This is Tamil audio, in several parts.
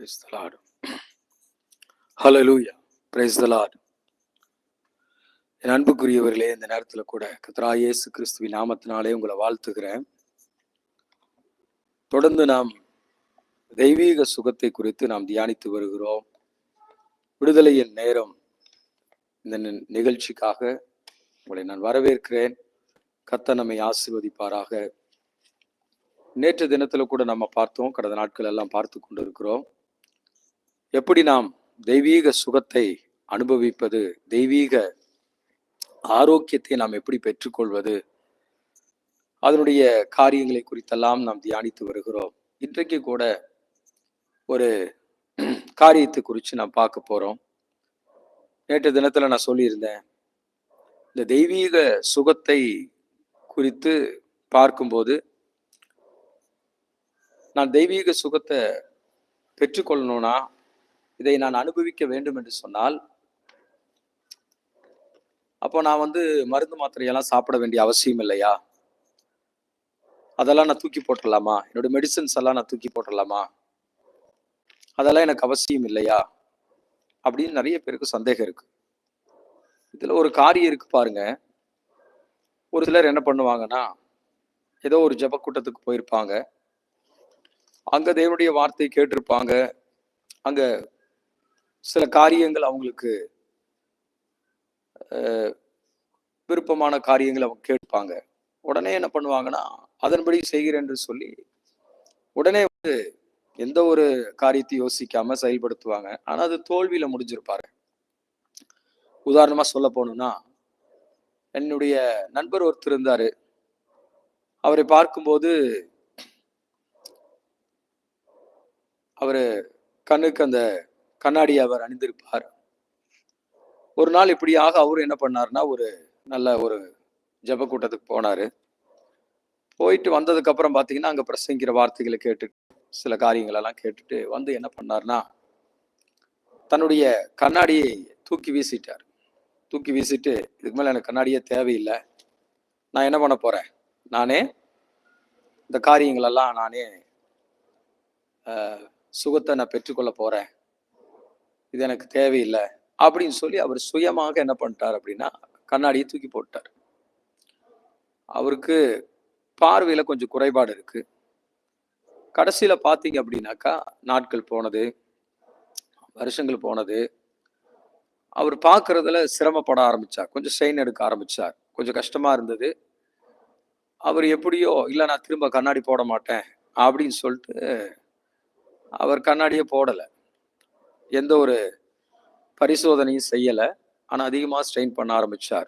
Praise the Lord. Hallelujah. Praise the என் அன்புக்குரியவர்களே இந்த நேரத்தில் கூட கத்ரா இயேசு கிறிஸ்துவின் நாமத்தினாலே உங்களை வாழ்த்துகிறேன். தொடர்ந்து நாம் தெய்வீக சுகத்தை குறித்து நாம் தியானித்து வருகிறோம். விடுதலையின் நேரம் இந்த நிகழ்ச்சிக்காக உங்களை நான் வரவேற்கிறேன். கத்த நம்மை ஆசிர்வதிப்பாராக. நேற்று தினத்துல கூட நம்ம பார்த்தோம் கடந்த நாட்கள் எல்லாம் பார்த்து கொண்டிருக்கிறோம். எப்படி நாம் தெய்வீக சுகத்தை அனுபவிப்பது தெய்வீக ஆரோக்கியத்தை நாம் எப்படி பெற்றுக்கொள்வது அதனுடைய காரியங்களை குறித்தெல்லாம் நாம் தியானித்து வருகிறோம். இன்றைக்கு கூட ஒரு காரியத்தை குறித்து நாம் பார்க்க போகிறோம் நேற்று தினத்தில் நான் சொல்லியிருந்தேன். இந்த தெய்வீக சுகத்தை குறித்து பார்க்கும்போது நான் தெய்வீக சுகத்தை பெற்றுக்கொள்ளணும்னா இதை நான் அனுபவிக்க வேண்டும் என்று சொன்னால் அப்போ நான் வந்து மருந்து மாத்திரையெல்லாம் சாப்பிட வேண்டிய அவசியம் இல்லையா? அதெல்லாம் நான் தூக்கி போட்டுடலாமா என்னோட மெடிசன்ஸ் எல்லாம் நான் தூக்கி போட்டுடலாமா அதெல்லாம் எனக்கு அவசியம் இல்லையா? அப்படின்னு நிறைய பேருக்கு சந்தேகம் இருக்கு. இதுல ஒரு காரியம் இருக்கு பாருங்க. ஒரு சிலர் என்ன பண்ணுவாங்கன்னா ஏதோ ஒரு ஜெப கூட்டத்துக்கு போயிருப்பாங்க. அங்க தேவனுடைய வார்த்தை கேட்டிருப்பாங்க. அங்க சில காரியங்கள் அவங்களுக்கு விருப்பமான காரியங்களை அவங்க கேட்பாங்க. உடனே என்ன பண்ணுவாங்கன்னா அதன்படி செய்கிறேன் என்று சொல்லி உடனே வந்து எந்த ஒரு காரியத்தை யோசிக்காம செயல்படுத்துவாங்க. ஆனா அது தோல்வியில முடிஞ்சிருப்பாரு. உதாரணமா சொல்ல போகணும்னா என்னுடைய நண்பர் ஒருத்தர் இருந்தாரு. அவரை பார்க்கும்போது அவரு கண்ணுக்கு அந்த கண்ணாடி அவர் அணிந்திருப்பார். ஒரு நாள் இப்படியாக அவர் என்ன பண்ணாருன்னா ஒரு நல்ல ஒரு ஜப கூட்டத்துக்கு போனார். போயிட்டு வந்ததுக்கு அப்புறம் அங்கே பிரசங்கிற வார்த்தைகளை கேட்டு சில காரியங்களெல்லாம் கேட்டுட்டு வந்து என்ன பண்ணாருன்னா தன்னுடைய கண்ணாடியை தூக்கி வீசிட்டார். தூக்கி வீசிட்டு இதுக்கு மேலே எனக்கு கண்ணாடியே தேவையில்லை. நான் என்ன பண்ண போகிறேன் நானே இந்த காரியங்களெல்லாம் நானே சுகத்தை நான் பெற்றுக்கொள்ள போகிறேன் இது எனக்கு தேவையில்லை அப்படின்னு சொல்லி அவர் சுயமாக என்ன பண்ணிட்டார் அப்படின்னா கண்ணாடியை தூக்கி போட்டார் அவருக்கு பார்வையில் கொஞ்சம் குறைபாடு இருக்கு. கடைசியில் பார்த்தீங்க அப்படின்னாக்கா நாட்கள் போனது வருஷங்கள் போனது. அவர் பார்க்கறதுல சிரமப்பட ஆரம்பித்தார் கொஞ்சம் ஸ்ட்ரெயின் எடுக்க ஆரம்பித்தார் கொஞ்சம் கஷ்டமாக இருந்தது. அவர் எப்படியோ இல்லை நான் திரும்ப கண்ணாடி போட மாட்டேன் அப்படின்னு சொல்லிட்டு அவர் கண்ணாடியே போடலை. எந்த ஒரு பரிசோதனையும் செய்யலை. ஆனால் அதிகமாக ஸ்ட்ரெயின் பண்ண ஆரம்பிச்சார்.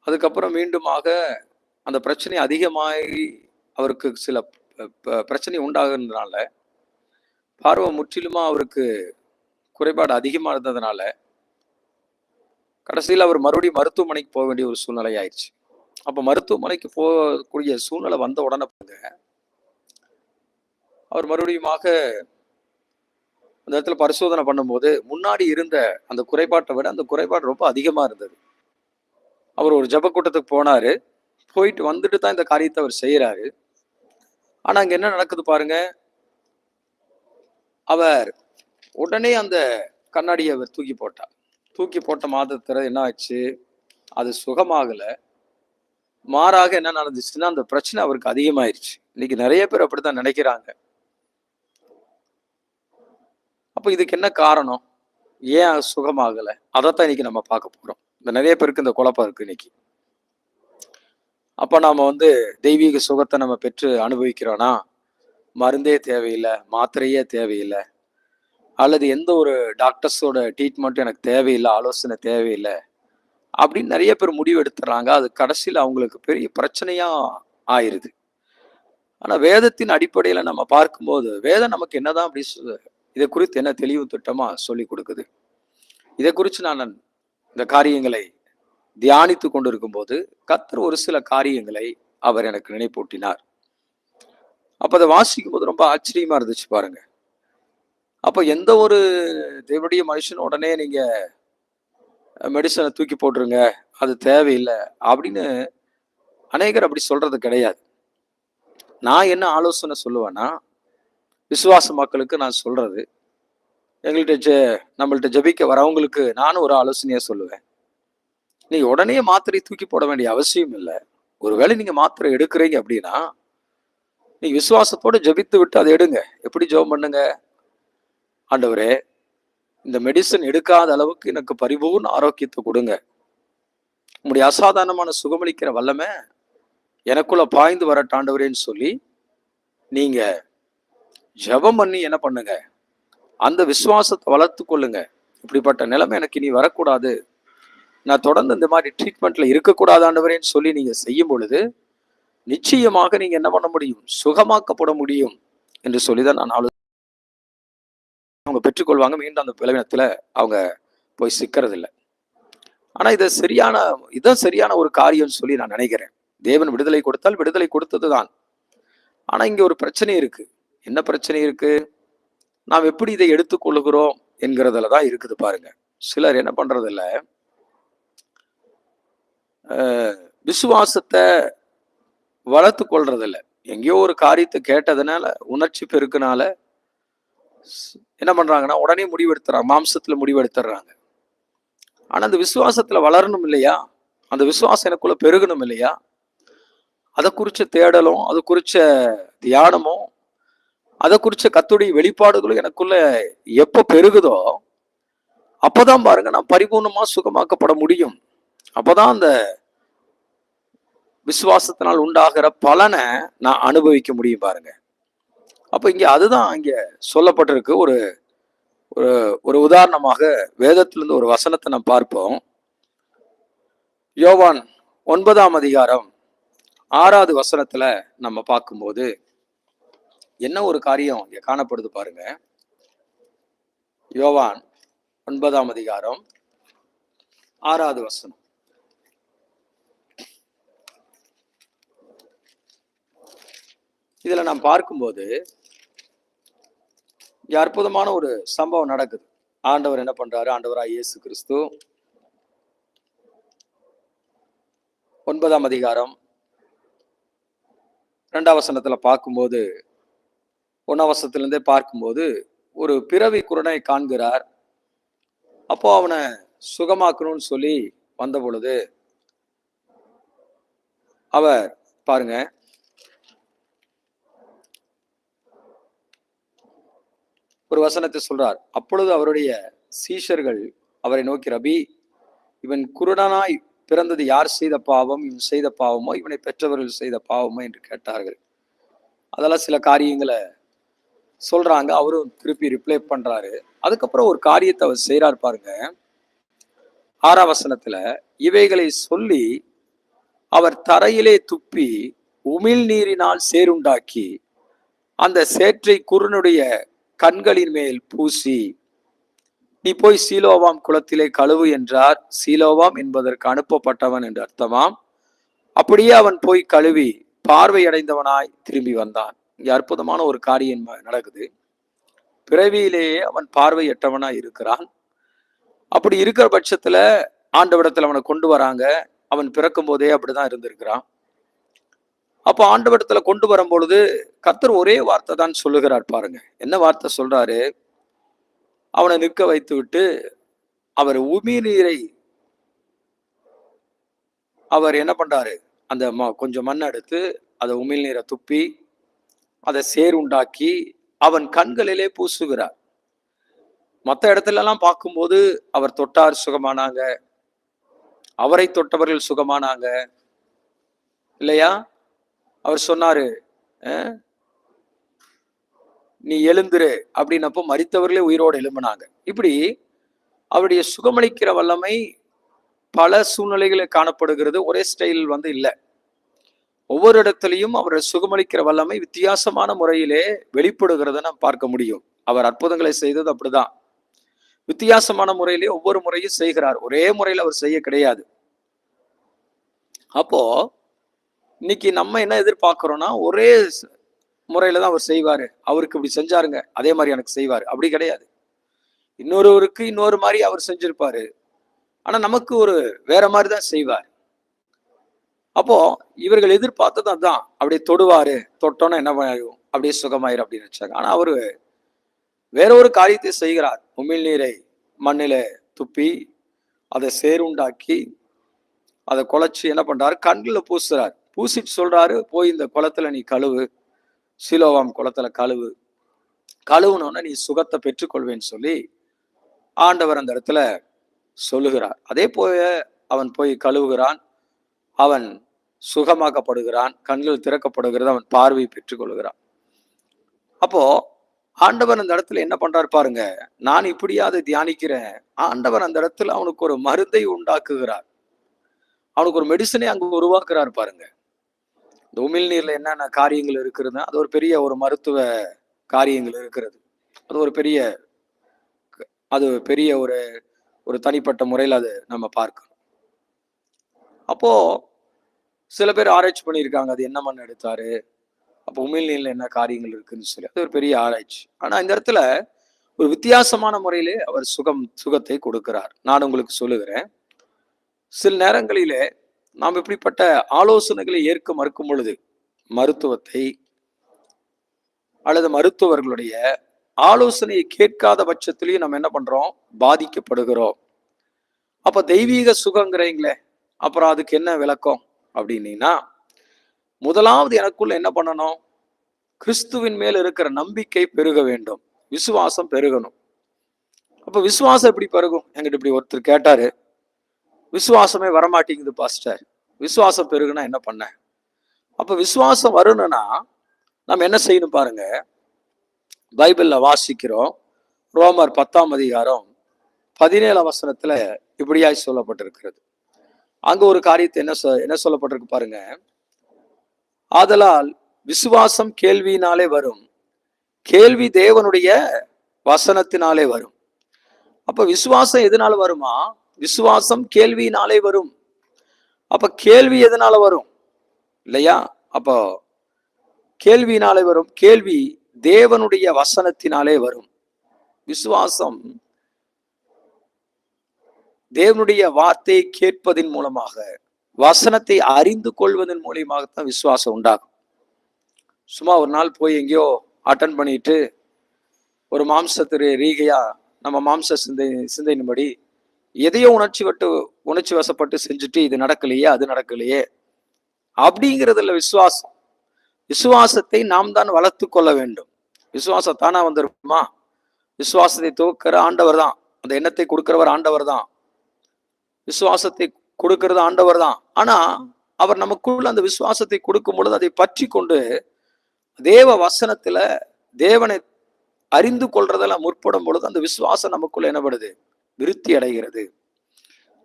அதுக்கப்புறம் மீண்டுமாக அந்த பிரச்சனை அதிகமாகி அவருக்கு சில ப- பிரச்சனை உண்டாகிறதுனால பார்வை முற்றிலுமா அவருக்கு குறைபாடு அதிகமாக இருந்ததுனால கடைசியில் அவர் மறுபடியும் மருத்துவமனைக்கு போக வேண்டிய ஒரு சூழ்நிலை ஆயிடுச்சு. அப்போ மருத்துவமனைக்கு போகக்கூடிய சூழ்நிலை வந்த உடனே பாருங்க அவர் மறுபடியுமாக அந்த இடத்துல பரிசோதனை பண்ணும்போது முன்னாடி இருந்த அந்த குறைபாட்டை விட அந்த குறைபாடு ரொம்ப அதிகமாக இருந்தது. அவர் ஒரு ஜப கூட்டத்துக்கு போனாரு. போயிட்டு வந்துட்டு தான் இந்த காரியத்தை அவர் செய்கிறாரு ஆனால் அங்கே என்ன நடக்குது பாருங்க. அவர் உடனே அந்த கண்ணாடியை அவர் தூக்கி போட்டார். தூக்கி போட்ட மாதத்துல என்ன ஆச்சு? அது சுகமாகலை. மாறாக என்ன நடந்துச்சுன்னா அந்த பிரச்சனை அவருக்கு அதிகமாயிருச்சு. இன்னைக்கு நிறைய பேர் அப்படித்தான் நினைக்கிறாங்க. அப்போ இதுக்கு என்ன காரணம்? ஏன் சுகமாகலை? அதைத்தான் இன்னைக்கு நம்ம பார்க்க போகிறோம் இந்த நிறைய பேருக்கு இந்த குழப்பம் இருக்கு இன்னைக்கு. அப்போ நாம் வந்து தெய்வீக சுகத்தை நம்ம பெற்று அனுபவிக்கிறோம்னா மருந்தே தேவையில்லை மாத்திரையே தேவையில்லை அல்லது எந்த ஒரு டாக்டர்ஸோட ட்ரீட்மெண்ட்டும் எனக்கு தேவையில்லை ஆலோசனை தேவையில்லை அப்படின்னு நிறைய பேர் முடிவு எடுத்துறாங்க அது கடைசியில் அவங்களுக்கு பெரிய பிரச்சனையா ஆயிருது. ஆனால் வேதத்தின் அடிப்படையில் நம்ம பார்க்கும்போது வேதம் நமக்கு என்னதான் அப்படி இதை குறித்து என்ன தெளிவு திட்டமாக சொல்லி கொடுக்குது? இதை குறித்து நான் இந்த காரியங்களை தியானித்து கொண்டிருக்கும் போது கத்தர் ஒரு சில காரியங்களை அவர் எனக்கு நினைப்பூட்டினார். அப்போ அதை வாசிக்கும் போது ரொம்ப ஆச்சரியமாக இருந்துச்சு பாருங்க. அப்போ எந்த ஒரு தேவனுடைய மனுஷன் உடனே நீங்கள் மெடிசனை தூக்கி போட்டுருங்க அது தேவையில்லை அப்படின்னு அநேகர் அப்படி சொல்கிறது கிடையாது. நான் என்ன ஆலோசனை சொல்லுவேன்னா விசுவாச மக்களுக்கு நான் சொல்றது. எங்கள்கிட்ட ஜெ நம்மள்ட்ட ஜெபிக்க வரவங்களுக்கு நானும் ஒரு ஆலோசனையா சொல்லுவேன். நீங்க உடனே மாத்திரை தூக்கி போட வேண்டிய அவசியம் இல்லை. ஒருவேளை நீங்க மாத்திரை எடுக்கிறீங்க அப்படின்னா நீங்க விசுவாசத்தோட ஜெபித்து விட்டு அதை எடுங்க. எப்படி ஜெபம் பண்ணுங்க? ஆண்டவரே இந்த மெடிசன் எடுக்காத அளவுக்கு எனக்கு பரிபூர்ண ஆரோக்கியத்தை கொடுங்க. உங்களுடைய அசாதாரணமான சுகமளிக்கிற வல்லமை எனக்குள்ள பாய்ந்து வரட்டாண்டவரேன்னு சொல்லி நீங்க ஜெபம் பண்ணி என்ன பண்ணுங்க? அந்த விசுவாசத்தை வளர்த்து கொள்ளுங்க. இப்படிப்பட்ட நிலைமை எனக்கு இனி வரக்கூடாது. நான் தொடர்ந்து இந்த மாதிரி ட்ரீட்மெண்ட்ல இருக்கக்கூடாதாண்டவரேன்னு சொல்லி நீங்க செய்யும் பொழுது நிச்சயமாக நீங்க என்ன பண்ண முடியும்? சுகமாக்கப்பட முடியும் என்று சொல்லிதான் நான் ஆலோசனை அவங்க பெற்றுக்கொள்வாங்க. மீண்டும் அந்த பலவீனத்துல அவங்க போய் சிக்கிறது இல்லை ஆனா இது சரியான இதான் சரியான ஒரு காரியம்னு சொல்லி நான் நினைக்கிறேன். தேவன் விடுதலை கொடுத்தால் விடுதலை கொடுத்தது தான் ஆனா இங்க ஒரு பிரச்சனை இருக்கு. என்ன பிரச்சனை இருக்கு? நாம் எப்படி இதை எடுத்துக்கொள்ளுகிறோம் என்கிறதுல தான் இருக்குது பாருங்க. சிலர் என்ன பண்றதில்ல விசுவாசத்தை வளர்த்து கொள்றதில்ல. எங்கேயோ ஒரு காரியத்தை கேட்டதுனால உணர்ச்சி பெருக்குனால என்ன பண்றாங்கன்னா உடனே முடிவெடுத்துறாங்க மாம்சத்துல முடிவெடுத்துறாங்க. ஆனா அந்த விசுவாசத்துல வளரணும் இல்லையா? அந்த விசுவாசம் எனக்குள்ள பெருகணும் இல்லையா? அதை குறிச்ச தேடலும் அது குறிச்ச தியானமும் அதை குறிச்ச கத்துடைய வெளிப்பாடுகளும் எனக்குள்ள எப்ப பெருகுதோ அப்பதான் பாருங்க நான் பரிபூர்ணமா சுகமாக்கப்பட முடியும். அப்பதான் அந்த விசுவாசத்தினால் உண்டாகிற பலனை நான் அனுபவிக்க முடியும் பாருங்க. அப்ப இங்க அதுதான் இங்க சொல்லப்பட்டிருக்கு. ஒரு ஒரு ஒரு உதாரணமாக வேதத்திலிருந்து ஒரு வசனத்தை நாம் பார்ப்போம். யோவான் ஒன்பதாம் அதிகாரம் ஆறாவது வசனத்துல நம்ம பார்க்கும்போது என்ன ஒரு காரியம் இங்க காணப்படுது பாருங்க. யோவான் ஒன்பதாம் அதிகாரம் ஆறாவது வசனம். இதுல நாம் பார்க்கும்போது இங்க அற்புதமான ஒரு சம்பவம் நடக்குது. ஆண்டவர் என்ன பண்றாரு? ஆண்டவரா இயேசு கிறிஸ்து ஒன்பதாம் அதிகாரம் ரெண்டாம் வசனத்துல பார்க்கும்போது ஒன்னாம் பார்க்கும்போது ஒரு பிறவி குரனை காண்கிறார். அப்போ அவனை சுகமாக்கணும்னு சொல்லி வந்த பொழுது அவர் பாருங்க. ஒரு வசனத்தை சொல்றார். அப்பொழுது அவருடைய சீஷர்கள் அவரை நோக்கி ரபி இவன் குருடனாய் பிறந்தது யார் செய்த பாவம்? இவன் செய்த பாவமோ? இவனை பெற்றவர்கள் செய்த பாவமோ? என்று கேட்டார்கள். அதெல்லாம் சில காரியங்களை சொல்றாங்க. அவரும் திருப்பி ரிப்ளை பண்றாரு. அதுக்கப்புறம் ஒரு காரியத்தை அவர் செய்கிறார் பாருங்க. ஆறாவசனத்தில் இவைகளை சொல்லி அவர் தரையிலே துப்பி உமிழ் நீரினால் சேருண்டாக்கி அந்த சேற்றை குருனுடைய கண்களின் மேல் பூசி நீ போய் சீலோவாம் குளத்திலே கழுவு என்றார். சீலோவாம் என்பதற்கு அனுப்பப்பட்டவன் என்று அர்த்தமாம். அப்படியே அவன் போய் கழுவி பார்வையடைந்தவனாய் திரும்பி வந்தான். இங்கே அற்புதமான ஒரு காரியம் நடக்குது. பிறவியிலேயே அவன் பார்வை எட்டவனாக இருக்கிறான். அப்படி இருக்கிற பட்சத்துல ஆண்டவிடத்தில் அவனை கொண்டு வராங்க. அவன் பிறக்கும் போதே அப்படிதான் இருந்திருக்கிறான். அப்போ ஆண்டவடத்துல கொண்டு வரும் பொழுது ஒரே வார்த்தை தான் சொல்லுகிறார் பாருங்க. என்ன வார்த்தை சொல்றாரு? அவனை நிற்க வைத்து விட்டு அவர் உமி நீரை அவர் என்ன பண்றாரு? அந்த ம- கொஞ்சம் மண் எடுத்து அதை உமிழ் நீரை துப்பி அதை சேருண்டாக்கி அவன் கண்களிலே பூசுகிறார். மற்ற இடத்துல எல்லாம் பார்க்கும்போது அவர் தொட்டார் சுகமானாங்க. அவரை தொட்டவர்கள் சுகமானாங்க. இல்லையா? அவர் சொன்னாரு அஹ், நீ எழுந்துரு. அப்படின்னப்போ மறித்தவர்களே உயிரோடு எழும்பினாங்க. இப்படி அவருடைய சுகமளிக்கிற வல்லமை பல சூழ்நிலைகளில் காணப்படுகிறது. ஒரே ஸ்டைல் வந்து இல்லை. ஒவ்வொரு இடத்துலையும் அவரை சுகமளிக்கிற வல்லமை வித்தியாசமான முறையிலே வெளிப்படுகிறத நாம் பார்க்க முடியும். அவர் அற்புதங்களை செய்தது அப்படிதான். வித்தியாசமான முறையிலே ஒவ்வொரு முறையும் செய்கிறார். ஒரே முறையில் அவர் செய்ய கிடையாது. அப்போ இன்னைக்கு நம்ம என்ன எதிர்பார்க்கிறோம்னா ஒரே முறையில தான் அவர் செய்வாரு. அவருக்கு இப்படி செஞ்சாருங்க அதே மாதிரி எனக்கு செய்வாரு. அப்படி கிடையாது. இன்னொருவருக்கு இன்னொரு மாதிரி அவர் செஞ்சிருப்பாரு. ஆனா நமக்கு ஒரு வேற மாதிரி தான் செய்வார். அப்போ இவர்கள் எதிர்பார்த்தது அதுதான் அப்படியே தொடுவாரு தொட்டோன்னா என்ன ஆகும்? அப்படியே சுகமாயிரு அப்படின்னு நினைச்சாங்க. ஆனா அவரு வேற ஒரு காரியத்தை செய்கிறார். உமிழ்நீரை மண்ணில துப்பி அதை சேருண்டாக்கி அதை குழச்சி என்ன பண்றாரு? கண்களில் பூசுறார். பூசிட்டு சொல்றாரு போய் இந்த குளத்துல நீ கழுவு. சிலோவாம் குளத்துல கழுவு. கழுவுனோன்னா நீ சுகத்தை பெற்றுக்கொள்வேன்னு சொல்லி ஆண்டவர் அந்த இடத்துல சொல்லுகிறார். அதே போல அவன் போய் கழுவுகிறான். அவன் சுகமாக்கப்படுகிறான் கண்கள் திறக்கப்படுகிறது அவன் பார்வை பெற்றுக்கொள்கிறான். அப்போ ஆண்டவர் அந்த இடத்துல என்ன பண்றாரு பாருங்க நான் இப்படியாவது தியானிக்கிறேன் ஆண்டவர் அந்த இடத்துல அவனுக்கு ஒரு மருந்தை உண்டாக்குகிறார். அவனுக்கு ஒரு மெடிசனை அங்கு உருவாக்குறாரு பாருங்க. இந்த உமிழ் நீர்ல என்னென்ன காரியங்கள் இருக்கிறது அது ஒரு பெரிய ஒரு மருத்துவ காரியங்கள் இருக்கிறது. அது ஒரு பெரிய அது பெரிய ஒரு ஒரு தனிப்பட்ட முறையில் அது நம்ம பார்க்கணும். அப்போ சில பேர் ஆராய்ச்சி பண்ணியிருக்காங்க. அது என்ன மண் எடுத்தாரு? அப்போ உமிழ்நீரில் என்ன காரியங்கள் இருக்குன்னு சொல்லி. அது ஒரு பெரிய ஆராய்ச்சி. ஆனால் இந்த இடத்துல ஒரு வித்தியாசமான முறையிலே அவர் சுகம் சுகத்தை கொடுக்கிறார். நான் உங்களுக்கு சொல்லுகிறேன். சில நேரங்களிலே நாம் இப்படிப்பட்ட ஆலோசனைகளை ஏற்க மறுக்கும் பொழுது மருத்துவத்தை அல்லது மருத்துவர்களுடைய ஆலோசனையை கேட்காத பட்சத்திலையும் நம்ம என்ன பண்றோம்? பாதிக்கப்படுகிறோம். அப்ப தெய்வீக சுகங்கிறீங்களே அப்புறம் அதுக்கு என்ன விளக்கம் அப்படின்னீங்கன்னா முதலாவது எனக்குள்ள என்ன பண்ணணும்? கிறிஸ்துவின் மேல் இருக்கிற நம்பிக்கை பெருக வேண்டும். விசுவாசம் பெருகணும். அப்ப விசுவாசம் எப்படி பெருகும்? எங்கிட்ட இப்படி ஒருத்தர் கேட்டாரு. விசுவாசமே வரமாட்டேங்குது பாஸ்டர். விசுவாசம் பெருகுனா என்ன பண்ண? அப்ப விசுவாசம் வரணும்னா நம்ம என்ன செய்யணும் பாருங்க. பைபிள்ல வாசிக்கிறோம். ரோமர் பத்தாம் அதிகாரம் பதினேழாம் வசனத்துல இப்படியாய் சொல்லப்பட்டிருக்கிறது. அங்க ஒரு காரியத்தை என்ன சொ என்ன சொல்லப்பட்டிருக்கு பாருங்க. ஆதலால் விசுவாசம் கேள்வியினாலே வரும். கேள்வி தேவனுடைய வசனத்தினாலே வரும். அப்ப விசுவாசம் எதனால வருமா? விசுவாசம் கேள்வியினாலே வரும். அப்ப கேள்வி எதனால வரும்? இல்லையா? அப்போ கேள்வியினாலே வரும். கேள்வி தேவனுடைய வசனத்தினாலே வரும். விசுவாசம் தேவனுடைய வார்த்தையை கேட்பதின் மூலமாக வசனத்தை அறிந்து கொள்வதன் மூலியமாகத்தான் விசுவாசம் உண்டாகும். சும்மா ஒரு நாள் போய் எங்கேயோ அட்டன் பண்ணிட்டு ஒரு மாம்சத்திரு ரீகையா நம்ம மாம்ச சிந்தை சிந்தையின்படி எதையோ உணர்ச்சி வட்டு உணர்ச்சி வசப்பட்டு செஞ்சுட்டு இது நடக்கலையே அது நடக்கலையே அப்படிங்கிறதுல விசுவாசம். விசுவாசத்தை நாம் தான் வளர்த்து கொள்ள வேண்டும். விசுவாசம் தானா வந்திருக்குமா? விசுவாசத்தை துவக்கிற ஆண்டவர் தான். அந்த எண்ணத்தை கொடுக்கிறவர் ஆண்டவர் தான். விசுவாசத்தை கொடுக்கறது ஆண்டவர் தான் ஆனா அவர் நமக்குள்ள அந்த விசுவாசத்தை கொடுக்கும் பொழுது அதை பற்றி கொண்டு தேவ வசனத்துல தேவனை அறிந்து கொள்றதெல்லாம் முற்படும் பொழுது அந்த விசுவாசம் நமக்குள்ள என்னப்படுது விருத்தி அடைகிறது.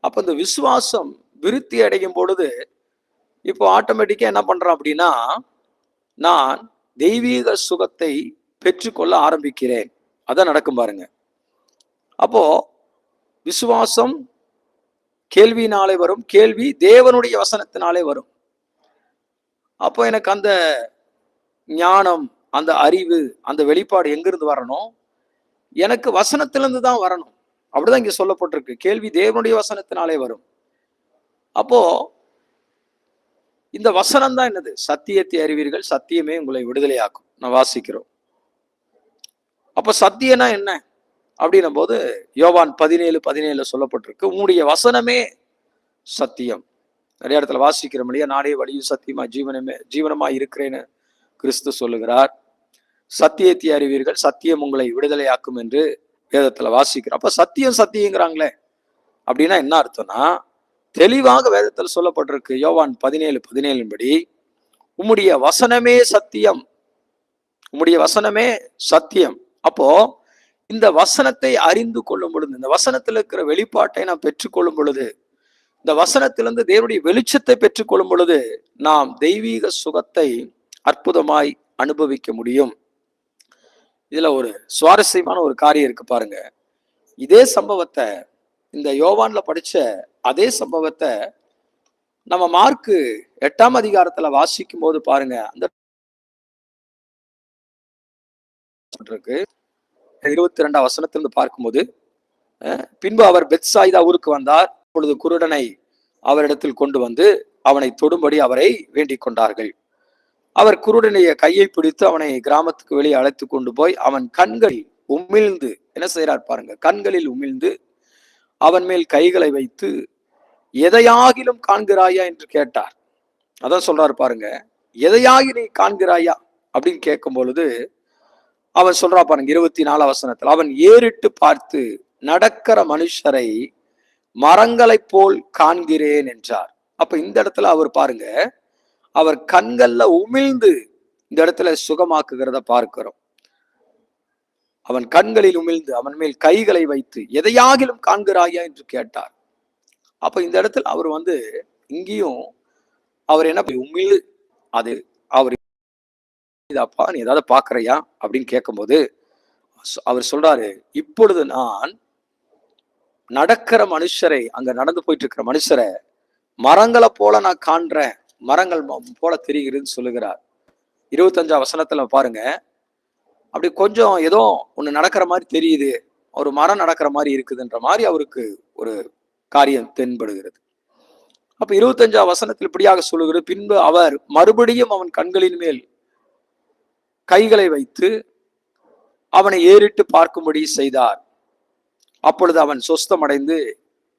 அப்ப இந்த விசுவாசம் விருத்தி அடையும் பொழுது இப்போ ஆட்டோமேட்டிக்கா என்ன பண்றோம் அப்படின்னா நான் தெய்வீக சுகத்தை பெற்றுக்கொள்ள ஆரம்பிக்கிறேன். அதான் நடக்கும் பாருங்க. அப்போ விசுவாசம் கேள்வியினாலே வரும் கேள்வி தேவனுடைய வசனத்தினாலே வரும். அப்போ எனக்கு அந்த ஞானம் அந்த அறிவு அந்த வெளிப்பாடு எங்கிருந்து வரணும்? எனக்கு வசனத்திலிருந்து தான் வரணும். அப்படிதான் இங்க சொல்லப்பட்டிருக்கு. கேள்வி தேவனுடைய வசனத்தினாலே வரும். அப்போ இந்த வசனம் தான் என்னது? சத்தியத்தை அறிவீர்கள் சத்தியமே உங்களை விடுதலையாக்கும். நான் வாசிக்கிறோம். அப்ப சத்தியனா என்ன? அப்படின்னும் போது யோவான் பதினேழு பதினேழுல சொல்லப்பட்டிருக்கு உன்னுடைய வசனமே சத்தியம். நிறைய இடத்துல வாசிக்கிறோம் இல்லையா? நானே வழியும் சத்தியமா ஜீவனமே ஜீவனமா இருக்கிறேன்னு கிறிஸ்து சொல்லுகிறார். சத்தியத்தை அறிவீர்கள் சத்தியம் உங்களை விடுதலையாக்கும் என்று வேதத்துல வாசிக்கிறோம். அப்ப சத்தியம் சத்தியங்கிறாங்களே. அப்படின்னா என்ன அர்த்தம்னா தெளிவாக வேதத்தில் சொல்லப்பட்டிருக்கு யோவான் பதினேழு பதினேழின் படி உம்முடைய வசனமே சத்தியம். உம்முடைய வசனமே சத்தியம். அப்போ இந்த வசனத்தை அறிந்து கொள்ளும் பொழுது இந்த வசனத்தில் இருக்கிற வெளிப்பாட்டை நாம் பெற்றுக்கொள்ளும் பொழுது இந்த வசனத்திலிருந்து தேவனுடைய வெளிச்சத்தை பெற்றுக்கொள்ளும் பொழுது நாம் தெய்வீக சுகத்தை அற்புதமாய் அனுபவிக்க முடியும். இதுல ஒரு சுவாரஸ்யமான ஒரு காரியம் இருக்கு பாருங்க. இதே சம்பவத்தை இந்த யோவான்ல படிச்ச அதே சம்பவத்தை நம்ம மார்க்கு எட்டாம் அதிகாரத்துல வாசிக்கும் போது பாருங்க. அந்த இருக்கு இருபத்தி ரெண்டாம் வசனத்திலிருந்து பார்க்கும்போது பின்பு அவர் பெத்சாயிதா ஊருக்கு வந்தார். பொழுது குருடனை அவரிடத்தில் கொண்டு வந்து அவனை தொடும்படி அவரை வேண்டிக் கொண்டார்கள். அவர் குருடனுடைய கையை பிடித்து அவனை கிராமத்துக்கு வெளியே அழைத்து கொண்டு போய் அவன் கண்களில் உமிழ்ந்து என்ன செய்கிறார் பாருங்க கண்களில் உமிழ்ந்து அவன் மேல் கைகளை வைத்து எதையாகிலும் காண்கிறாயா என்று கேட்டார். அதான் சொல்றாரு பாருங்க எதையாகி நீ காண்கிறாயா? அப்படின்னு கேட்கும் பொழுது அவன் சொல்றா பாருங்க இருபத்தி நாலு வசனத்தில் அவன் ஏறிட்டு பார்த்து நடக்கிற மனுஷரை மரங்களைப் போல் காண்கிறேன் என்றார். அப்ப இந்த இடத்துல அவர் பாருங்க அவர் கண்கள்ல உமிழ்ந்து இந்த இடத்துல சுகமாக்குகிறத பார்க்கிறோம். அவன் கண்களில் உமிழ்ந்து அவன் மேல் கைகளை வைத்து எதையாகிலும் காண்கிறாயா? என்று கேட்டார். அப்ப இந்த இடத்துல அவர் வந்து இங்கேயும் அவர் என்ன உமிழ் அது அவர் அப்பா நீ ஏதாவது பார்க்குறியா? அப்படின்னு கேட்கும்போது அவர் சொல்றாரு இப்பொழுது நான் நடக்கிற மனுஷரை அங்க நடந்து போயிட்டு இருக்கிற மனுஷரை மரங்களை போல நான் காண்றேன். மரங்கள் போல தெரிகிறதுன்னு சொல்லுகிறார். இருபத்தஞ்சா வசனத்துல பாருங்க அப்படி கொஞ்சம் ஏதோ ஒண்ணு நடக்கிற மாதிரி தெரியுது. ஒரு மரம் நடக்கிற மாதிரி இருக்குதுன்ற மாதிரி அவருக்கு ஒரு காரியம் தென்படுகிறது. அப்ப இருபத்தஞ்சா வசனத்தில் இப்படியாக சொல்லுகிறது பின்பு அவர் மறுபடியும் அவன் கண்களின் மேல் கைகளை வைத்து அவனை ஏறிட்டு பார்க்கும்படி செய்தார். அப்பொழுது அவன் சொஸ்தமடைந்து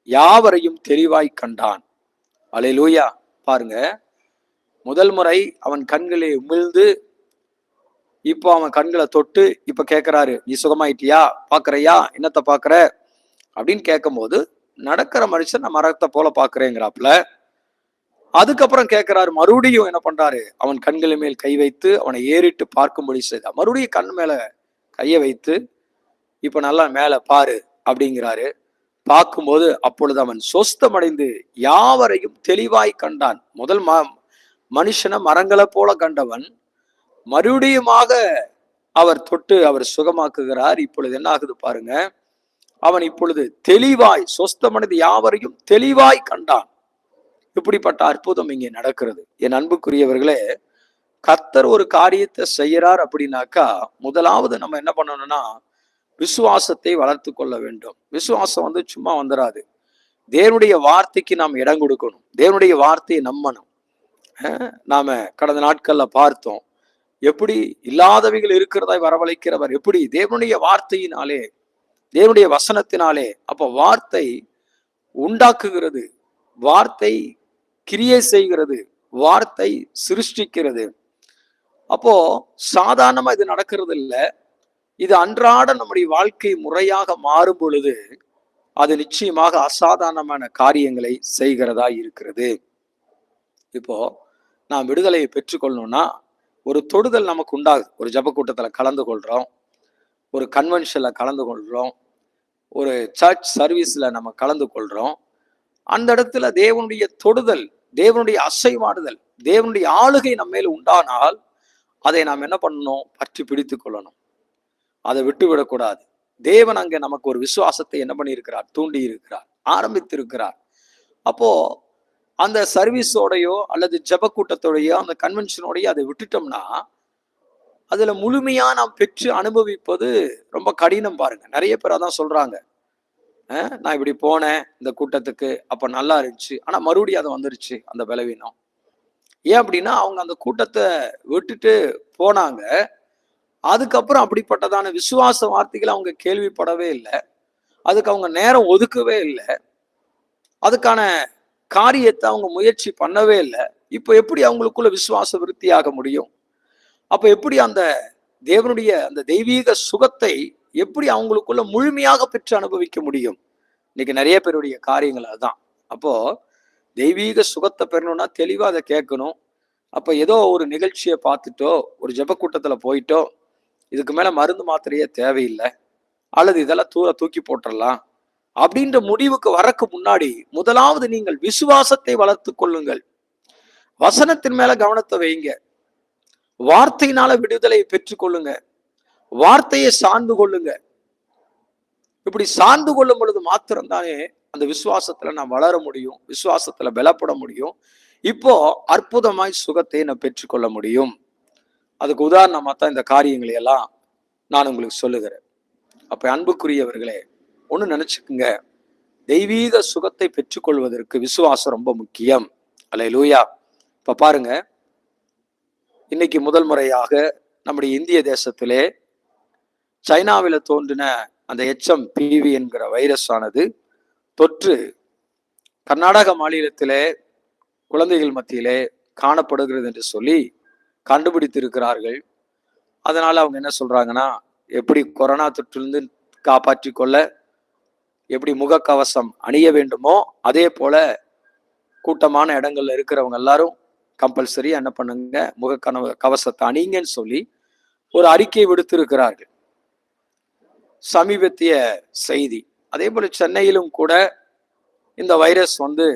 யாவரையும் தெளிவாய் கண்டான். அலை லூயா பாருங்க. முதல் முறை அவன் கண்களை உமிழ்ந்து இப்போ அவன் கண்களை தொட்டு இப்ப கேட்கிறாரு நீ சுகமாயிட்டியா? பாக்குறையா என்னத்தை பாக்குற அப்படின்னு கேட்கும்போது நடக்கிற மனுஷன் நான் மரத்தை போல பாக்குறேங்கிறாப்புல அதுக்கப்புறம் கேட்கிறாரு மறுபடியும் என்ன பண்றாரு? அவன் கண்கள் மேல் கை வைத்து அவனை ஏறிட்டு பார்க்கும்படி செய்தார் மறுபடியும் கண் மேல கையை வைத்து இப்ப நல்லா மேல பாரு அப்படிங்கிறாரு. பார்க்கும்போது அப்பொழுது அவன் சொஸ்தமடைந்து யாவரையும் தெளிவாய் கண்டான். முதல் ம மனுஷனை மரங்களை போல கண்டவன். மறுபடியுமாக அவர் தொட்டு அவர் சுகமாக்குகிறார். இப்பொழுது என்ன ஆகுது பாருங்க. அவன் இப்பொழுது தெளிவாய் சொஸ்தமடைந்து யாவரையும் தெளிவாய் கண்டான். இப்படிப்பட்ட அற்புதம் இங்கே நடக்கிறது. என் அன்புக்குரியவர்களே கத்தர் ஒரு காரியத்தை செய்யறார் அப்படின்னாக்கா முதலாவது நம்ம என்ன பண்ணணும்னா விசுவாசத்தை வளர்த்து கொள்ள வேண்டும். விசுவாசம் வந்து சும்மா வந்துடாது தேவனுடைய வார்த்தைக்கு நாம் இடம் கொடுக்கணும். தேவனுடைய வார்த்தையை நம்பணும். நாம கடந்த நாட்கள்ல பார்த்தோம். எப்படி இல்லாதவைகள் இருக்கிறதாய் வரவழைக்கிறவர் எப்படி தேவனுடைய வார்த்தையினாலே தேவனுடைய வசனத்தினாலே அப்ப வார்த்தை உண்டாக்குகிறது. வார்த்தை கிரியை செய்கிறது வார்த்தை சிருஷ்டிக்கிறது. அப்போ சாதாரணமா இது நடக்கிறது இல்லை இது அன்றாட நம்முடைய வாழ்க்கை முறையாக மாறும் பொழுது அது நிச்சயமாக அசாதாரணமான காரியங்களை செய்கிறதா இருக்கிறது. இப்போ நாம் விடுதலையை பெற்றுக்கொள்ளணும்னா ஒரு தொடுதல் நமக்கு உண்டாகுது. ஒரு ஜப கூட்டத்தில் கலந்து கொள்றோம் ஒரு கன்வென்ஷன்ல கலந்து கொள்றோம் ஒரு சர்ச் சர்வீஸ்ல நம்ம கலந்து கொள்றோம். அந்த இடத்துல தேவனுடைய தொடுதல் தேவனுடைய அசைவாடுதல் தேவனுடைய ஆளுகை நம்ம மேல் உண்டானால் அதை நாம் என்ன பண்ணணும்? பற்றி பிடித்து கொள்ளணும். அதை விட்டு விடக்கூடாது தேவன் அங்கே நமக்கு ஒரு விசுவாசத்தை என்ன பண்ணியிருக்கிறார்? தூண்டி இருக்கிறார் ஆரம்பித்திருக்கிறார். அப்போ அந்த சர்வீஸோடையோ அல்லது ஜப கூட்டத்தோடையோ அந்த கன்வென்ஷனோடையோ அதை விட்டுட்டோம்னா அதுல முழுமையா நாம் பெற்று அனுபவிப்பது ரொம்ப கடினம் பாருங்க. நிறைய பேர் அதான் சொல்றாங்க. நான் இப்படி போனேன் இந்த கூட்டத்துக்கு அப்ப நல்லா இருந்துச்சு. ஆனா மறுபடியும் அது வந்துருச்சு அந்த பலவீனம் ஏன் அப்படின்னா அவங்க அந்த கூட்டத்தை விட்டுட்டு போனாங்க. அதுக்கப்புறம் அப்படிப்பட்டதான விசுவாச வார்த்தைகளை அவங்க கேள்விப்படவே இல்லை. அதுக்கு அவங்க நேரம் ஒதுக்கவே இல்லை. அதுக்கான காரியத்தை அவங்க முயற்சி பண்ணவே இல்லை. இப்போ எப்படி அவங்களுக்குள்ள விசுவாச விருத்தியாக முடியும்? அப்ப எப்படி அந்த தேவனுடைய அந்த தெய்வீக சுகத்தை எப்படி அவங்களுக்குள்ள முழுமையாக பெற்று அனுபவிக்க முடியும்? இன்னைக்கு நிறைய பேருடைய காரியங்கள் அதுதான். அப்போ தெய்வீக சுகத்தை பெறணும்னா தெளிவா அதை கேட்கணும். அப்ப ஏதோ ஒரு நிகழ்ச்சியை பார்த்துட்டோ ஒரு ஜபக்கூட்டத்துல போயிட்டோ இதுக்கு மேல மருந்து மாத்திரையே தேவையில்லை அல்லது இதெல்லாம் தூர தூக்கி போட்டுடலாம் அப்படின்ற முடிவுக்கு வரக்கு முன்னாடி முதலாவது நீங்கள் விசுவாசத்தை வளர்த்து கொள்ளுங்கள். வசனத்தின் மேல கவனத்தை வைங்க. வார்த்தையினால விடுதலை பெற்றுக்கொள்ளுங்க வார்த்தையை சார்ந்து கொள்ளுங்க. இப்படி சார்ந்து கொள்ளும் பொழுது மாத்திரம்தானே அந்த விசுவாசத்துல நான் வளர முடியும் விசுவாசத்துல பலப்பட முடியும். இப்போ அற்புதமாய் சுகத்தை நான் பெற்றுக்கொள்ள முடியும். அதுக்கு உதாரணமாக தான் இந்த காரியங்களை எல்லாம் நான் உங்களுக்கு சொல்லுகிறேன். அப்ப அன்புக்குரியவர்களே ஒன்று நினைச்சுக்குங்க. தெய்வீக சுகத்தை பெற்றுக்கொள்வதற்கு விசுவாசம் ரொம்ப முக்கியம். அல்ல லூயா இப்ப பாருங்க. இன்னைக்கு முதல் முறையாக நம்முடைய இந்திய தேசத்திலே சைனாவில் தோன்றின அந்த எச்எம் பிவி என்கிற வைரஸ் ஆனது தொற்று கர்நாடக மாநிலத்திலே குழந்தைகள் மத்தியிலே காணப்படுகிறது என்று சொல்லி கண்டுபிடித்திருக்கிறார்கள். அதனால் அவங்க என்ன சொல்கிறாங்கன்னா எப்படி கொரோனா தொற்றிலிருந்து காப்பாற்றி கொள்ள எப்படி முகக்கவசம் அணிய வேண்டுமோ அதே போல கூட்டமான இடங்கள்ல இருக்கிறவங்க எல்லாரும் கம்பல்சரி என்ன பண்ணுங்க முகக்கனவு கவசத்தை அணிங்கன்னு சொல்லி ஒரு அறிக்கை விடுத்திருக்கிறார்கள். சமீபத்திய செய்தி. அதே போல சென்னையிலும் கூட இந்த வைரஸ் வந்து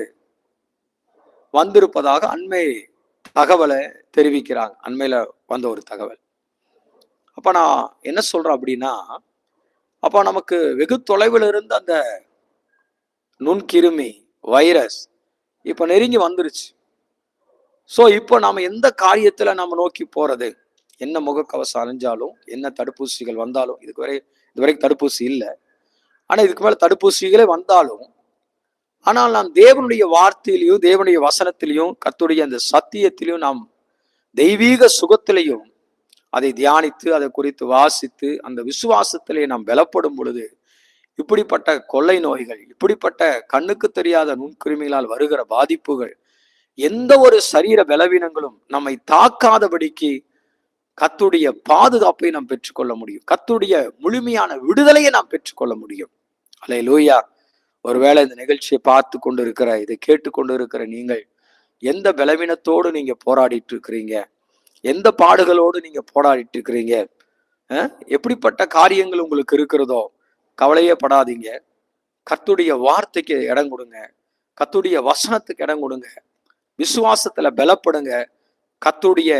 வந்திருப்பதாக அண்மை தகவலை தெரிவிக்கிறாங்க. அண்மையில் வந்த ஒரு தகவல். அப்போ நான் என்ன சொல்கிறேன் அப்படின்னா அப்போ நமக்கு வெகு தொலைவில் இருந்து அந்த நுண்கிருமி வைரஸ் இப்போ நெருங்கி வந்துருச்சு. ஸோ இப்போ நாம் எந்த காரியத்தில் நம்ம நோக்கி போகிறது என்ன முகக்கவசம் அணிஞ்சாலும் என்ன தடுப்பூசிகள் வந்தாலும் இதுக்கு வரை இதுவரைக்கும் தடுப்பூசி இல்லை. ஆனால் இதுக்கு மேலே தடுப்பூசிகளே வந்தாலும் ஆனால் நாம் தேவனுடைய வார்த்தையிலையும் தேவனுடைய வசனத்திலையும் கத்துடைய அந்த சத்தியத்திலையும் நாம் தெய்வீக சுகத்திலையும் அதை தியானித்து அதை குறித்து வாசித்து அந்த விசுவாசத்திலே நாம் பலப்படும் பொழுது இப்படிப்பட்ட கொள்ளை நோய்கள் இப்படிப்பட்ட கண்ணுக்கு தெரியாத நுண்கிருமிகளால் வருகிற பாதிப்புகள் எந்த ஒரு சரீர பலவீனங்களும் நம்மை தாக்காதபடிக்கு கத்துடைய பாதுகாப்பை நாம் பெற்றுக்கொள்ள முடியும். கத்துடைய முழுமையான விடுதலையை நாம் பெற்றுக்கொள்ள முடியும். அலை லூயா ஒருவேளை இந்த நிகழ்ச்சியை பார்த்து கொண்டு இருக்கிற இதை கேட்டு கொண்டு இருக்கிற நீங்கள் எந்த பலவீனத்தோடு நீங்க போராடிட்டு இருக்கிறீங்க? எந்த பாடுகளோடு நீங்க போராடிட்டு இருக்கிறீங்க? எப்படிப்பட்ட காரியங்கள் உங்களுக்கு இருக்கிறதோ கவலையே படாதீங்க. கத்துடைய வார்த்தைக்கு இடம் கொடுங்க. கத்துடைய வசனத்துக்கு இடம் கொடுங்க. விசுவாசத்துல பலப்படுங்க. கத்துடைய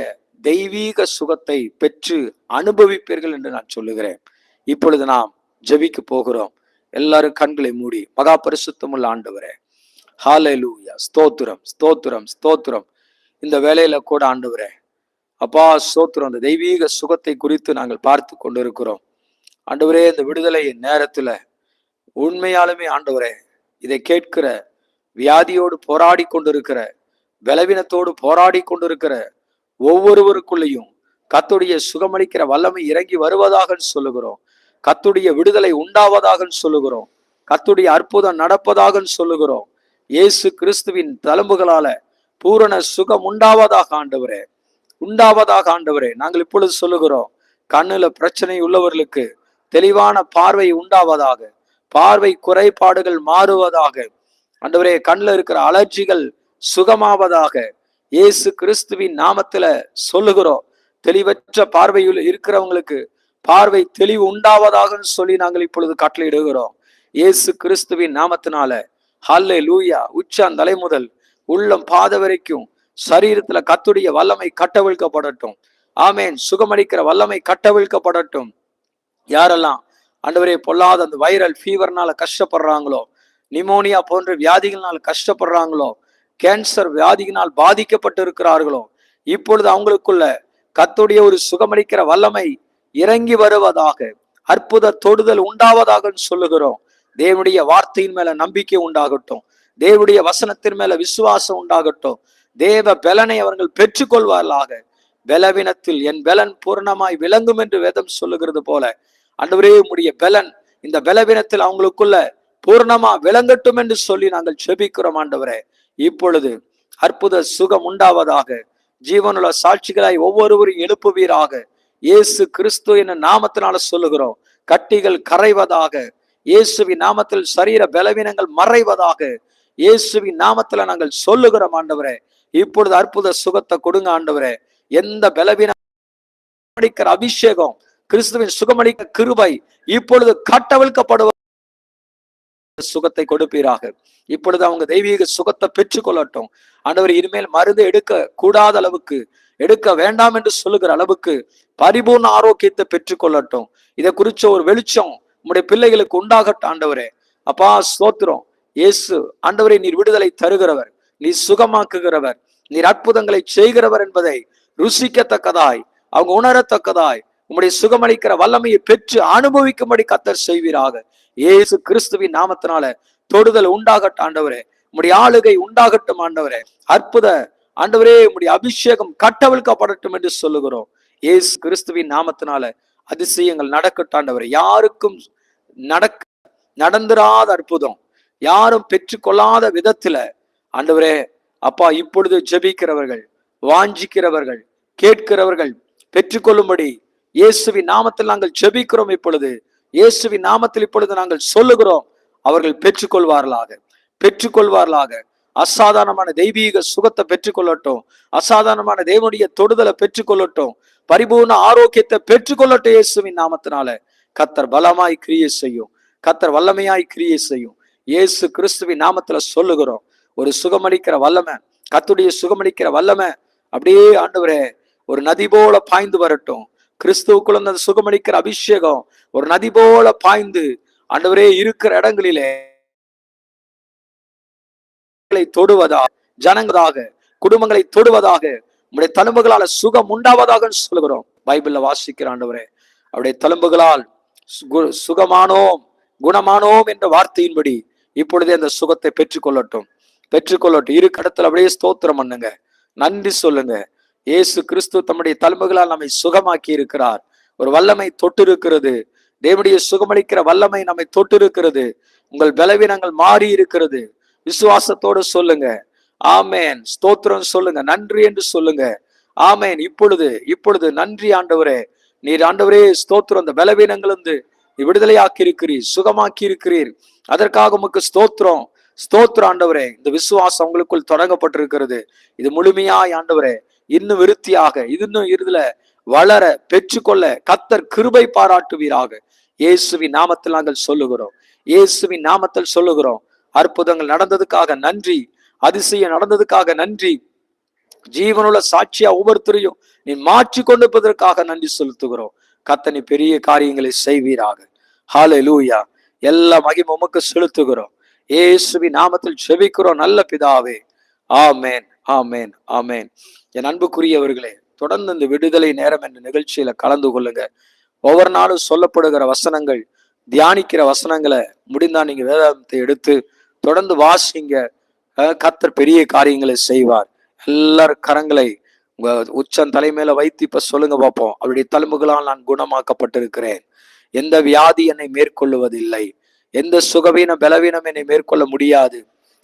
தெய்வீக சுகத்தை பெற்று அனுபவிப்பீர்கள் என்று நான் சொல்லுகிறேன். இப்பொழுது நாம் ஜெபிக்க போகிறோம். எல்லாரும் கண்களை மூடி மகா பரிசுத்தமுள்ள ஆண்டவரே. ஹாலூயா ஸ்தோத்திரம் ஸ்தோத்திரம் ஸ்தோத்திரம். இந்த வேலையில கூட ஆண்டவரே. அப்பா ஸ்தோத்திரம். அந்த தெய்வீக சுகத்தை குறித்து நாங்கள் பார்த்து கொண்டிருக்கிறோம். ஆண்டவரே இந்த விடுதலை நேரத்துல உண்மையாலுமே ஆண்டவரே இதை கேட்கிற வியாதியோடு போராடி கொண்டிருக்கிற பலவீனத்தோடு போராடி கொண்டிருக்கிற ஒவ்வொருவருக்குள்ளேயும் கத்துடைய சுகமளிக்கிற வல்லமை இறங்கி வருவதாக சொல்லுகிறோம். கத்துடைய விடுதலை உண்டாவதாக சொல்லுகிறோம். கத்துடைய அற்புதம் நடப்பதாக சொல்லுகிறோம். இயேசு கிறிஸ்துவின் தழும்புகளால பூரண சுகம் உண்டாவதாக ஆண்டவரே உண்டாவதாக ஆண்டவரே நாங்கள் இப்பொழுது சொல்லுகிறோம் கண்ணுல பிரச்சனை உள்ளவர்களுக்கு தெளிவான பார்வை உண்டாவதாக பார்வை குறைபாடுகள் மாறுவதாக ஆண்டவரே கண்ணுல இருக்கிற அலர்ஜிகள் சுகமாவதாக இயேசு கிறிஸ்துவின் நாமத்துல சொல்லுகிறோம். தெளிவற்ற பார்வையில் இருக்கிறவங்களுக்கு பார்வை தெளிவு உண்டாவதாக சொல்லி நாங்கள் இப்பொழுது கட்டளையிடுகிறோம். இயேசு கிறிஸ்துவின் நாமத்தினால ஹல்லே லூயா உச்சாந்தலை முதல் உள்ளம் பாத வரைக்கும் சரீரத்துல கத்துடைய வல்லமை கட்டவிழ்க்கப்படட்டும். ஆமேன். சுகமளிக்கிற வல்லமை கட்டவிழ்க்கப்படட்டும். யாரெல்லாம் ஆண்டவரே பொல்லாத அந்த வைரல் ஃபீவர்னால கஷ்டப்படுறாங்களோ நிமோனியா போன்ற வியாதிகள்னால கஷ்டப்படுறாங்களோ கேன்சர் வியாதியினால் பாதிக்கப்பட்டு இருக்கிறார்களோ இப்பொழுது அவங்களுக்குள்ள கத்துடைய ஒரு சுகமளிக்கிற வல்லமை இறங்கி வருவதாக அற்புத தொடுதல் உண்டாவதாக சொல்லுகிறோம். தேவனுடைய வார்த்தையின் மேல நம்பிக்கை உண்டாகட்டும். தேவனுடைய வசனத்தின் மேல விசுவாசம் உண்டாகட்டும். தேவ பலனை அவர்கள் பெற்றுக்கொள்வார்களாக. பலவீனத்தில் என் பலன் பூர்ணமாய் விளங்கும் என்று வேதம் சொல்லுகிறது போல அன்றுவரே உடைய பலன் இந்த பலவீனத்தில் அவங்களுக்குள்ள பூர்ணமா விளங்கட்டும் என்று சொல்லி நாங்கள் செபிக்கிறோம் ஆண்டவரே. இப்பொழுது அற்புத சுகம் உண்டாவதாக ஜீவனுள்ள சாட்சிகளாய் ஒவ்வொருவரும் எழுப்புவீராக. இயேசு கிறிஸ்து என்ற நாமத்தினால சொல்லுகிறோம் கட்டிகள் கரைவதாக இயேசுவின் நாமத்தில் சரீர பலவீனங்கள் மறைவதாக இயேசுவின் நாமத்துல நாங்கள் சொல்லுகிறோம் ஆண்டவரே. இப்பொழுது அற்புத சுகத்தை கொடுங்க ஆண்டவரே. எந்த பலவீனம் சுகமளிக்கிற அபிஷேகம் கிறிஸ்துவின் சுகமளிக்க கிருபை இப்பொழுது கட்டவிழ்க்கப்படுவோம் சுகத்தை கொடுப்பீராக. இப்பொழுது அவங்க தெய்வீக சுகத்தை பெற்றுக்கொள்ளட்டும். ஆண்டவர் இனிமேல் மருந்து எடுக்க கூடாத அளவுக்கு எடுக்க வேண்டாம் என்று சொல்லுகிற அளவுக்கு பரிபூர்ண ஆரோக்கியத்தை பெற்றுக்கொள்ளட்டும். இதை குறிச்ச ஒரு வெளிச்சம் உம்முடைய பிள்ளைகளுக்கு உண்டாகட்டும் ஆண்டவரே. அப்பா ஸ்தோத்திரம். இயேசு ஆண்டவரை நீர் விடுதலை தருகிறவர். நீர் சுகமாக்குகிறவர். நீர் அற்புதங்களை செய்கிறவர் என்பதை ருசிக்கத்தக்கதாய் அவங்க உணரத்தக்கதாய் உம்முடைய சுகமளிக்கிற வல்லமையை பெற்று அனுபவிக்கும்படி கத்தர் செய்வீராக. இயேசு கிறிஸ்துவின் நாமத்தினால தொடுதல் உண்டாகட்டும் ஆண்டவரே. உம்முடைய ஆளுகை உண்டாகட்டும் ஆண்டவரே. அற்புத ஆண்டவரே உம்முடைய அபிஷேகம் கட்டவிழ்க்கப்படட்டும் என்று சொல்லுகிறோம். இயேசு கிறிஸ்துவின் நாமத்தினால அதிசயங்கள் நடக்கட்டும் ஆண்டவரே. யாருக்கும் நடக்க நடந்துராத அற்புதம். யாரும் பெற்றுக்கொள்ளாத விதத்துல ஆண்டவரே அப்பா இப்பொழுது ஜெபிக்கிறவர்கள் வாஞ்சிக்கிறவர்கள் கேட்கிறவர்கள் பெற்றுக்கொள்ளும்படி இயேசுவின் நாமத்தில் நாங்கள் ஜெபிக்கிறோம் இப்பொழுது. இயேசுவின் நாமத்தில் இப்பொழுது நாங்கள் சொல்லுகிறோம் அவர்கள் பெற்றுக்கொள்வார்களாக. பெற்றுக்கொள்வார்களாக. அசாதாரணமான தெய்வீக சுகத்தை பெற்றுக்கொள்ளட்டும். அசாதாரணமான தேவனுடைய தொடுதலை பெற்றுக்கொள்ளட்டும். பரிபூர்ண ஆரோக்கியத்தை பெற்றுக்கொள்ளட்டும் இயேசுவின் நாமத்தினால. கத்தர் பலமாய் கிரியை செய்யும். கத்தர் வல்லமையாய் கிரியை செய்யும். இயேசு கிறிஸ்துவின் நாமத்துல சொல்லுகிறோம் ஒரு சுகமளிக்கிற வல்லமை கத்துடைய சுகமளிக்கிற வல்லமை அப்படியே ஆண்டவரே ஒரு நதி போல பாய்ந்து வரட்டும். கிறிஸ்துவுக்குள்ள அந்த சுகமளிக்கிற அபிஷேகம் ஒரு நதி போல பாய்ந்து ஆண்டவரே இருக்கிற இடங்களிலே தொடுவதாக ஜனங்களாக குடும்பங்களை தொடுவதாக உடைய தழும்புகளால சுகம் உண்டாவதாக சொல்லுகிறோம். பைபிள்ல வாசிக்கிற ஆண்டவரே அவருடைய தழும்புகளால் சு- சுகமானோம் குணமானோம் என்ற வார்த்தையின்படி இப்பொழுதே அந்த சுகத்தை பெற்றுக்கொள்ளட்டும். பெற்றுக்கொள்ளட்டும். இரு கடத்துல அப்படியே ஸ்தோத்திரம் பண்ணுங்க. நன்றி சொல்லுங்க. இயேசு கிறிஸ்து தம்முடைய தழும்புகளால் நம்மை சுகமாக்கி இருக்கிறார் ஒரு வல்லமை தொட்டிருக்கிறது. தேவனுடைய சுகமளிக்கிற வல்லமை நம்மை தொட்டிருக்கிறது. உங்கள் பலவீனங்கள் மாறி இருக்கிறது விசுவாசத்தோடு சொல்லுங்க. ஆமேன். ஸ்தோத்திரம் சொல்லுங்க. நன்றி என்று சொல்லுங்க. ஆமேன். இப்பொழுது இப்பொழுது நன்றி ஆண்டவரே. நீர் ஆண்டவரே ஸ்தோத்திரம். அந்த பலவீனங்கள் வந்து விடுதலையாக்கி இருக்கிறீர் சுகமாக்கி இருக்கிறீர் அதற்காக உமக்கு ஸ்தோத்திரம். ஸ்தோத்திர ஆண்டவரே. இந்த விசுவாசம் உங்களுக்குள் தொடங்கப்பட்டிருக்கிறது. இது முழுமையாய் ஆண்டவரே. இன்னும் விருத்தியாக இன்னும் இதுல வளர பெற்றுக்கொள்ள கத்தர் கிருபை பாராட்டுவீராக. இயேசுவின் நாமத்தில் நாங்கள் சொல்லுகிறோம். இயேசுவின் நாமத்தில் சொல்லுகிறோம். அற்புதங்கள் நடந்ததுக்காக நன்றி. அதிசயம் நடந்ததுக்காக நன்றி. ஜீவனுள்ள சாட்சியா ஒவ்வொருத்தரையும் நீ மாற்றி கொண்டிருப்பதற்காக நன்றி செலுத்துகிறோம். கத்தனி பெரிய காரியங்களை செய்வீராக. ஹாலே லூயா எல்லா மகிமை உமக்கு செலுத்துகிறோம். ஏசுவி நாமத்தில் செவிக்கிறோம் நல்ல பிதாவே. ஆமேன் ஆமேன் ஆமேன் என் அன்புக்குரியவர்களே தொடர்ந்து இந்த விடுதலை நேரம் என்ற நிகழ்ச்சியில கலந்து கொள்ளுங்க. ஒவ்வொரு நாளும் சொல்லப்படுகிற வசனங்கள் தியானிக்கிற வசனங்களை முடிந்தா நீங்க வேதாந்தத்தை எடுத்து தொடர்ந்து வாசிங்க. கத்தர் பெரிய காரியங்களை செய்வார். எல்லார் கரங்களை உங்க உச்சம் தலைமையில வைத்து இப்ப சொல்லுங்க பார்ப்போம் அவருடைய தழும்புகளால் நான் குணமாக்கப்பட்டிருக்கிறேன். எந்த வியாதி என்னை மேற்கொள்ளுவதில்லை. எந்த சுகவீன பலவீனம் என்னை மேற்கொள்ள முடியாது.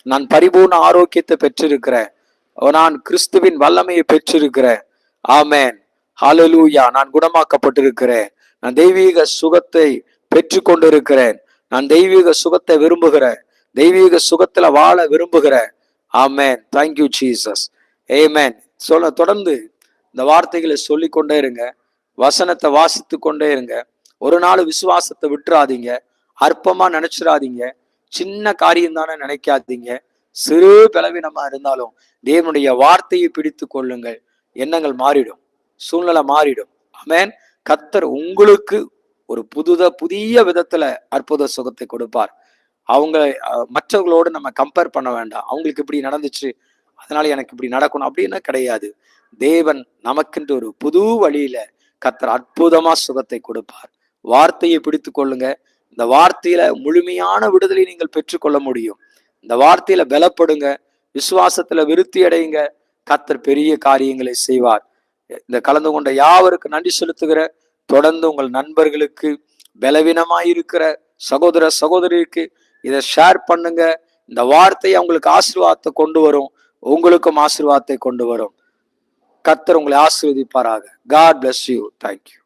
நான் பரிபூர்ண ஆரோக்கியத்தை பெற்றிருக்கிறேன். நான் கிறிஸ்துவின் வல்லமையை பெற்றிருக்கிறேன். ஆமேன். ஹாலலூயா நான் குணமாக்கப்பட்டிருக்கிறேன். நான் தெய்வீக சுகத்தை பெற்று கொண்டிருக்கிறேன் நான் தெய்வீக சுகத்தை விரும்புகிறேன். தெய்வீக சுகத்துல வாழ விரும்புகிறேன். ஆமேன். தேங்க்யூ ஜீசஸ் ஏமேன் சொல்ல தொடர்ந்து இந்த வார்த்தைகளை சொல்லி கொண்டே இருங்க. வசனத்தை வாசித்து கொண்டே இருங்க. ஒரு நாள் விசுவாசத்தை விட்டுறாதீங்க. அற்பமா நினைச்சிடாதீங்க. சின்ன காரியம் தானே நினைக்காதீங்க. சிறு பலவீனமா இருந்தாலும் தேவனுடைய வார்த்தையை பிடித்து கொள்ளுங்கள். எண்ணங்கள் மாறிடும். சூழ்நிலை மாறிடும். அமேன் கத்தர் உங்களுக்கு ஒரு புதுத புதிய விதத்துல அற்புத சுகத்தை கொடுப்பார். அவங்க மற்றவங்களோடு மற்றவர்களோடு நம்ம கம்பேர் பண்ண வேண்டாம். அவங்களுக்கு இப்படி நடந்துச்சு அதனால எனக்கு இப்படி நடக்கணும் அப்படின்னா கிடையாது. தேவன் நமக்குன்ற ஒரு புது வழியில கத்தர் அற்புதமா சுகத்தை கொடுப்பார். வார்த்தையை பிடித்து கொள்ளுங்க. இந்த வார்த்தையில முழுமையான விடுதலை நீங்கள் பெற்றுக்கொள்ள முடியும். இந்த வார்த்தையில பலப்படுங்க விசுவாசத்துல விருத்தி அடையுங்க. கத்தர் பெரிய காரியங்களை செய்வார். இந்த கலந்து கொண்ட யாவருக்கு நன்றி செலுத்துகிற தொடர்ந்து உங்கள் நண்பர்களுக்கு பலவீனமாய் இருக்கிற சகோதர சகோதரிக்கு இதை ஷேர் பண்ணுங்க. இந்த வார்த்தையை அவங்களுக்கு ஆசீர்வாதத்தை கொண்டு வரும். உங்களுக்கும் ஆசீர்வாதத்தை கொண்டு வரும். கத்தர் உங்களை ஆசீர்வதிப்பாராக. God bless you thank you